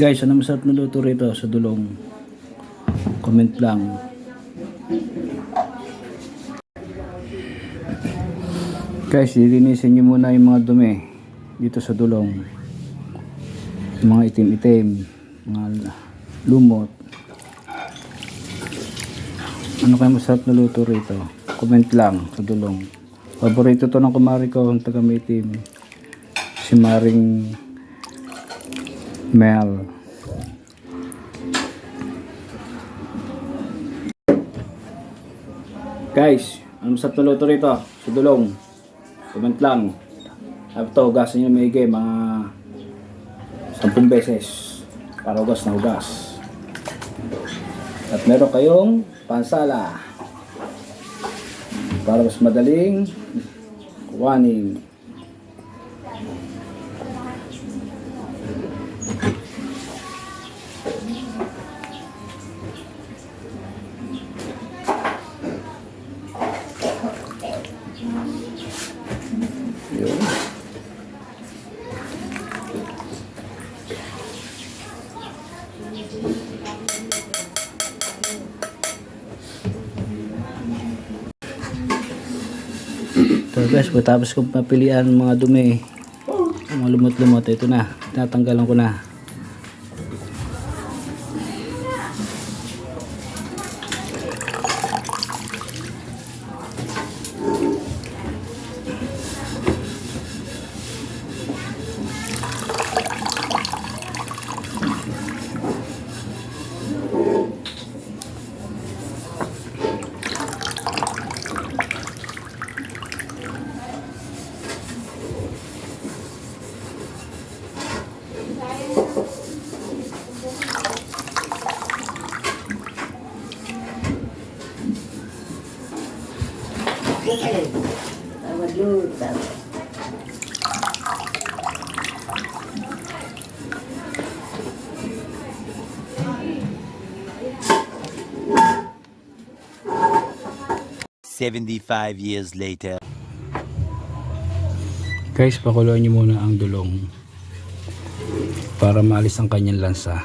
Guys, ano masarap na luto rito sa dulong? Comment lang. Guys, lilinisin nyo muna yung mga dumi dito sa dulong. Yung mga itim-itim, mga lumot. Ano kaya masarap na luto rito? Comment lang sa dulong. Paborito to ng kumari ko, ang taga itim. Si Maring Mel. Guys, ano masarap na luto rito? Sa dulong. Comment lang. Sabi to, hugasan nyo maigi mga 10 beses para hugas na hugas. At meron kayong pansala para mas madaling kuhanin. So guys, pagkatapos kong papilian mga dumi, mga lumot-lumot, ito na, tinatanggalan ko na. Tawad yun, tawad. Seventy-five years later. Guys, pakuluan nyo muna ang dulong para maalis ang kanyang lansa.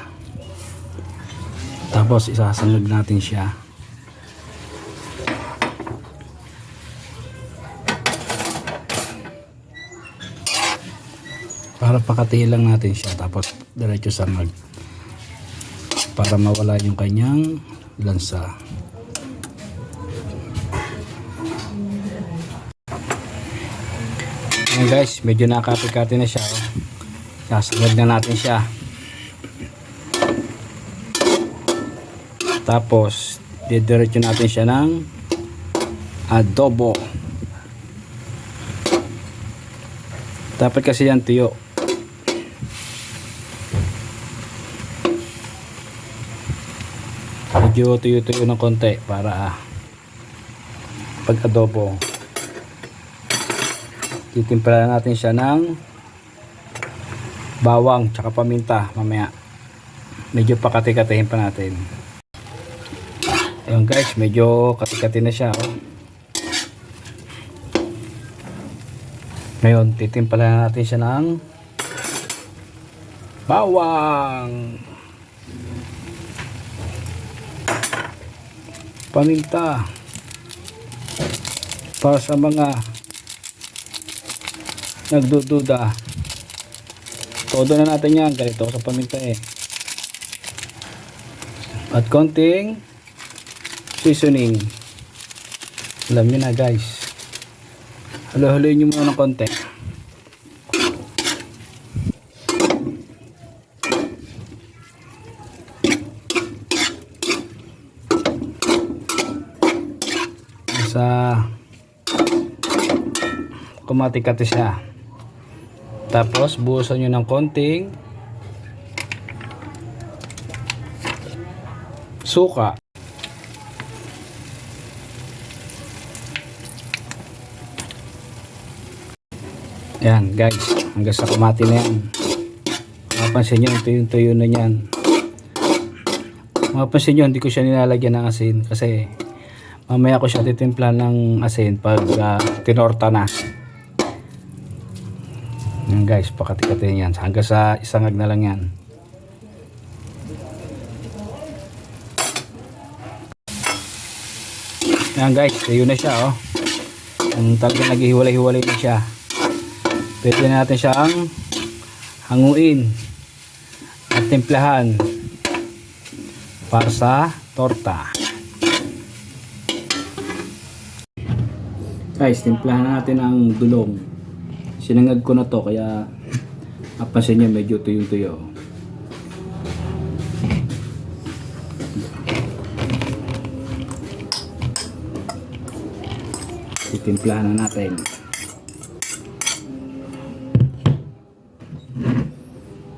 Tapos isasangag natin siya. Para pakatihin lang natin siya tapos diretso sangag. Para mawala yung kanyang lansa. Ayan guys, medyo nakapikati na siya. Oh. Sasagad na natin siya. Tapos, didiretso natin siya ng adobo. Dapat kasi yan tuyo. Medyo tuyo-tuyo ng konti para ah, pag adobo titimpla natin siya ng bawang tsaka paminta mamaya. Medyo pakati-katihin pa natin. Ayun guys medyo kati-kati na siya oh. ngayon titimpla natin siya ng bawang paminta para sa mga nagdududa. Todo na natin yan ganito sa paminta eh. At konting seasoning. Alam nyo na guys. Halo-haloyin nyo muna ng konti sa kumatikati siya tapos buhusan nyo ng konting suka. Yan guys. Hanggang sa kumati na yan. Mapansin nyo ito yung tuyo na yan. Mapansin nyo hindi ko siya nilalagyan ng asin kasi Mamaya ko siya titimpla ng asin pag uh, tinorta na. Yan guys, pakati-kati yan. Hanggang sa isang na lang yan. Yan guys, ayun na siya oh. Ang talaga naghihiwalay-hiwalay na siya. Pwede na natin siyang hanguin at timplahan para sa torta. Guys, timplahan na natin ang dulong. Sinangag ko na to kaya napansin niyo medyo tuyong-tuyo. Titimplahan na natin.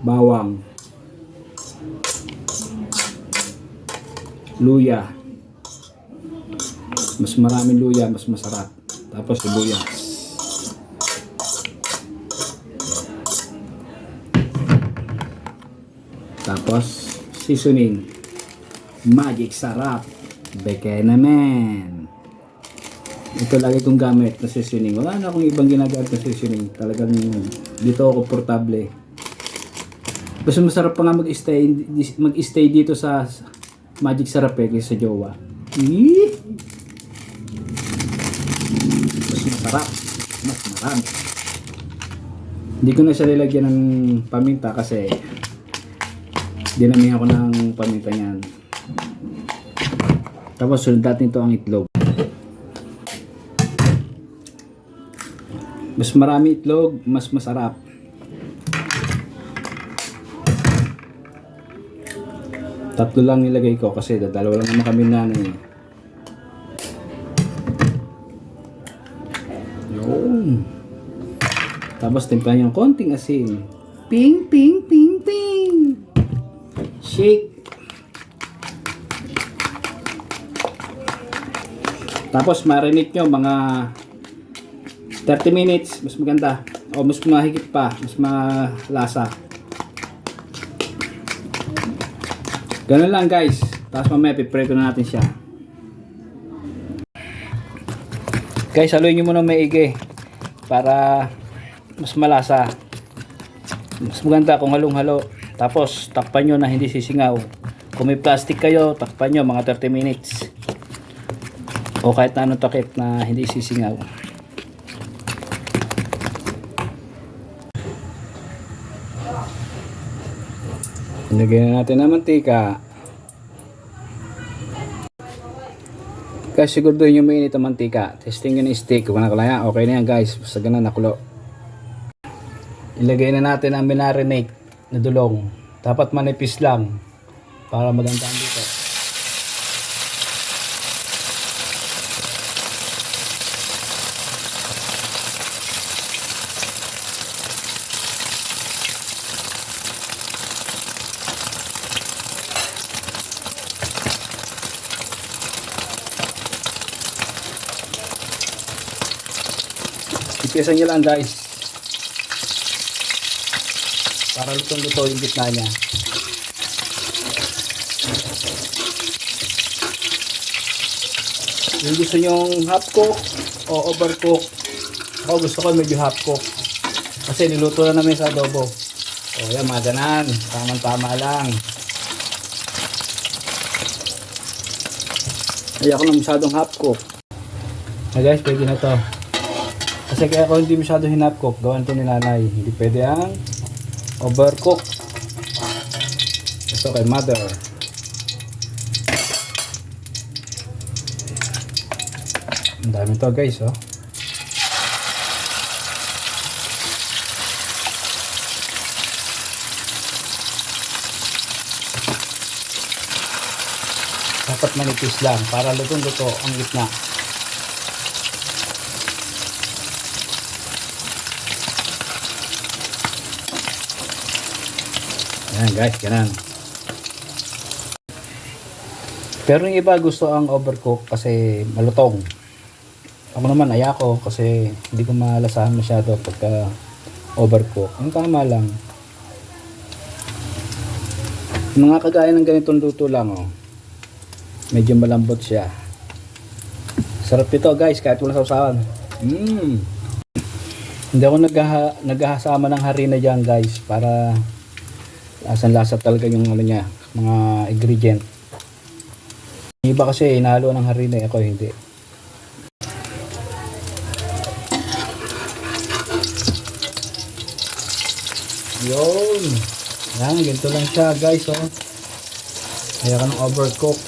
Bawang. Luya. Mas maraming luya, mas masarap. Tapos sibuyas. Tapos seasoning. Magic sarap. Beke naman. Ito lagi kong gamit na seasoning. Wala na akong ibang ginagamit na seasoning. Talagang dito ako komportable. Mas masarap pa nga mag-stay, mag-stay dito sa Magic Sarap eh, kaysa sa jowa. Eee! Mas masarap. Mas marami. Hindi ko na siya nilagyan ng paminta kasi dinamihan ko ng paminta niyan. Tapos sunod natin ito ang itlog. Mas marami itlog, mas masarap. Tatlo lang nilagay ko kasi dalawa lang naman kami nanay. Tapos timplahan yung konting asin. Ping, ping, ping, ping. Shake. Tapos marinate nyo mga 30 minutes. Mas maganda. O mas mahigit pa. Mas malasa. Ganun lang guys. Tapos mamaya pipreto na natin siya. Guys, haluin nyo muna maigi. Para mas malasa. Mas maganda kung halong-halo. Tapos takpan nyo na hindi sisingaw. Kung may plastic kayo, takpan nyo mga 30 minutes. O kahit na anong takip na hindi sisingaw. Lagyan na natin ng mantika. Guys, siguraduhin nyo mainit ang mantika. Testing nyo ng steak. Kung nakalaya, okay na yan guys. Basta ganun, nakulo. Ilagay na natin ang minarinate na dulong. Dapat manipis lang. Para maganda ang dito. Ipisan nyo lang guys. Para lutong-luto yung gitna niya. Yung gusto nyong half cook o overcook. Ako gusto ko medyo half cook. Kasi niluto na namin sa adobo. O yan, mga ganan. Tamang-tama lang. Ay ako na masyadong half cook. Ah guys, pwede na to. Kasi kaya ako hindi masyado hinapcook, gawan to ni nanay. Hindi pwede ang overcook. Ito kay mother. Ang dami to guys, oh. Dapat manipis lang para lutong-luto ang gitna. Ayan guys, ganun. Pero yung iba gusto ang overcook kasi malutong. Ako naman ayako kasi hindi ko malasahan masyado pagka overcook. Yung tama lang. Mga kagaya ng ganitong luto lang oh. Medyo malambot siya. Sarap ito guys kahit wala sausawan. Mmm. Hindi ako naghaha, naghahasama ng harina dyan guys para lasang lasa talaga yung ano niya mga ingredient. Iba kasi inalo ng harina eh, ako eh, hindi. Yun. Yan ganito lang siya guys oh. Kaya ka ng overcook